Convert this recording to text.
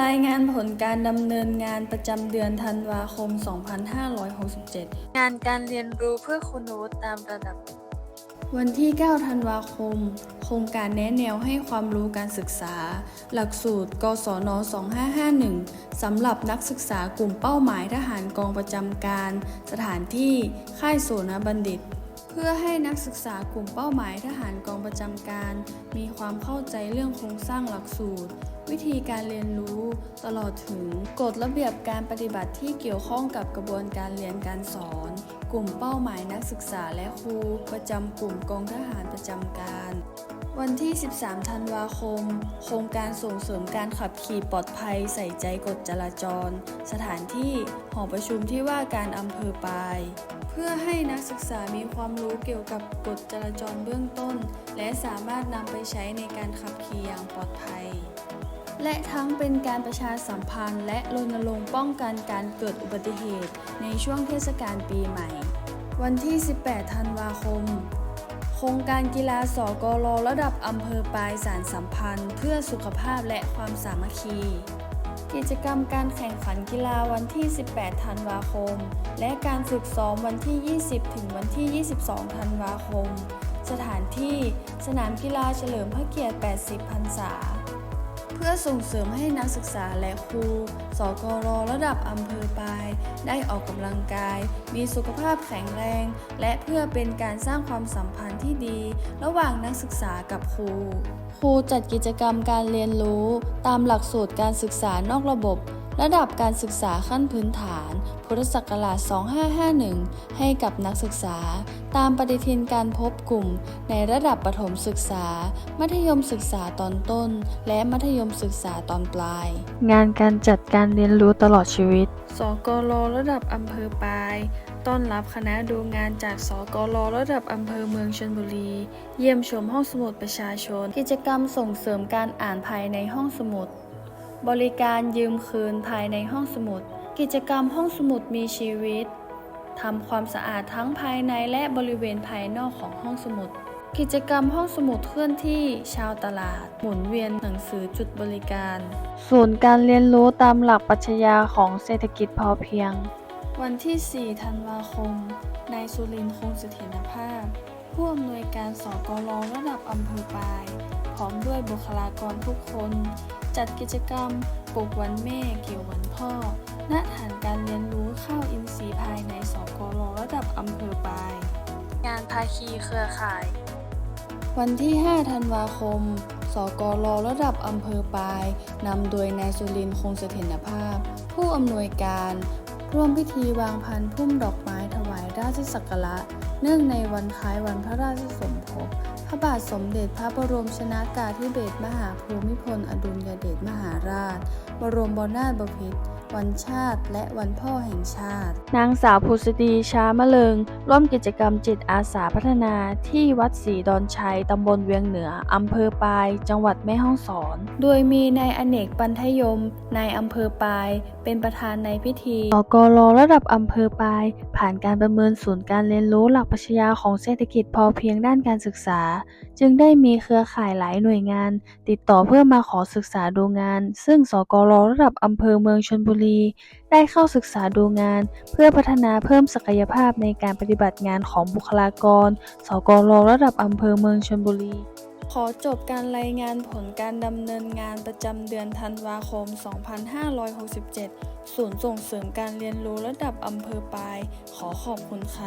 รายงานผลการดำเนินงานประจำเดือนธันวาคม 2567 งานการเรียนรู้เพื่อคุณวุฒิตามระดับ วันที่ 9 ธันวาคม โครงการแนะแนวให้ความรู้การศึกษา หลักสูตร กศน 2551 สำหรับนักศึกษากลุ่มเป้าหมายทหารกองประจำการ สถานที่ ค่ายโสนบัณฑิตเพื่อให้นักศึกษากลุ่มเป้าหมายทหารกองประจำการ มีความเข้าใจเรื่องโครงสร้างหลักสูตร วิธีการเรียนรู้ ตลอดถึงกฎระเบียบการปฏิบัติที่เกี่ยวข้องกับกระบวนการเรียนการสอน กลุ่มเป้าหมายนักศึกษาและครูประจำกลุ่มกองทหารประจำการ วันที่ 13 ธันวาคม โครงการส่งเสริมการขับขี่ปลอดภัยใส่ใจกฎจราจร สถานที่หอประชุมที่ว่าการอำเภอปาย เพื่อให้นักศึกษามีความรู้เกี่ยวกับกฎจราจรเบื้องต้น และสามารถนำไปใช้ในการขับขี่อย่างปลอดภัย และทั้งเป็นการประชาสัมพันธ์ และรณรงค์ป้องกันการเกิดอุบัติเหตุ ในช่วงเทศกาลปีใหม่ วันที่ 18 ธันวาคม โครงการกีฬาสกลระดับอำเภอปลายสารสัมพันธ์ เพื่อสุขภาพและความสามัคคี กิจกรรมการแข่งขันกีฬาวันที่ 18 ธันวาคม และการฝึกซ้อมวันที่ 20 ถึงวันที่ 22 ธันวาคม สถานที่สนามกีฬาเฉลิมพระเกียรติ 80 พรรษา เพื่อส่งเสริมให้นักศึกษาและครู สกรระดับอำเภอปาย ได้ออกกำลังกาย มีสุขภาพแข็งแรง และเพื่อเป็นการสร้างความสัมพันธ์ที่ดี ระหว่างนักศึกษากับครู ครูจัดกิจกรรมการเรียนรู้ ตามหลักสูตรการศึกษานอกระบบ ระดับการศึกษาขั้นพื้นฐาน พุทธศักราช 2551 ให้กับนักศึกษา ตามปฏิทินการพบกลุ่ม ในระดับประถมศึกษา มัธยมศึกษาตอนต้น และมัธยมศึกษาตอนปลาย งานการจัดการเรียนรู้ตลอดชีวิต สกลระดับอำเภอปาย ต้อนรับคณะดูงานจากสกลระดับอำเภอเมืองชลบุรี เยี่ยมชมห้องสมุดประชาชน กิจกรรมส่งเสริมการอ่านภายในห้องสมุด บริการยืมคืนภายในห้องสมุด กิจกรรมห้องสมุดมีชีวิตทำความสะอาดทั้งภายในและบริเวณภายนอกของห้องสมุด กิจกรรมห้องสมุดเคลื่อนที่ชาวตลาด หมุนเวียนหนังสือจุดบริการ ศูนย์การเรียนรู้ตามหลักปรัชญาของเศรษฐกิจพอเพียง วันที่ 4 ธันวาคม นายสุรินทร์คงเสถียรภาพ ผู้อำนวย การสกลระดับอำเภอปาย พร้อมด้วยบุคลากรทุกคน จัดกิจกรรมปลูกวันแม่เกี่ยววันพ่อ ณ ฐานการเรียนรู้ข้าวอินทรีย์ภายในสกลระดับอำเภอปาย งานภาคีเครือข่าย วันที่ 5 ธันวาคม สกลระดับอำเภอปายนำโดยนายสุรินทร์คงเสถียรภาพ ผู้อำนวยการ ร่วมพิธีวางพันพุ่มดอกไม้ถวายราชสักการะ เนื่องในวันคล้ายวันพระราชสมภพ พระบาทสมเด็จพระบรมชนากาธิเบศรมหาภูมิพล อดุลยเดชมหาราช บรมบนาถบพิตร วันชาติ และวันพ่อแห่งชาติ นางสาวภูสดีช้ามะเริง ร่วมกิจกรรมจิตอาสาพัฒนาที่วัดศรีดอนชัย ตำบลเวียงเหนือ อำเภอปาย จังหวัดแม่ฮ่องสอน โดยมีนายอเนกปันทยม นายอำเภอปาย เป็นประธานในพิธีสกลระดับอำเภอปาย ผ่านการประเมินศูนย์การเรียนรู้หลักปรัชญาของเศรษฐกิจพอเพียงด้านการศึกษา จึงได้มีเครือข่ายหลายหน่วยงาน ติดต่อเพื่อมาขอศึกษาดูงาน ซึ่งสกลระดับอำเภอเมืองชลบุรี ได้เข้าศึกษาดูงาน เพื่อพัฒนาเพิ่มศักยภาพในการปฏิบัติงานของบุคลากร สกลระดับอำเภอเมืองชลบุรีขอจบการรายงานผลการดำเนินงานประจำเดือนธันวาคม 2567 ศูนย์ส่งเสริมการเรียนรู้ระดับอำเภอปาย ขอขอบคุณค่ะ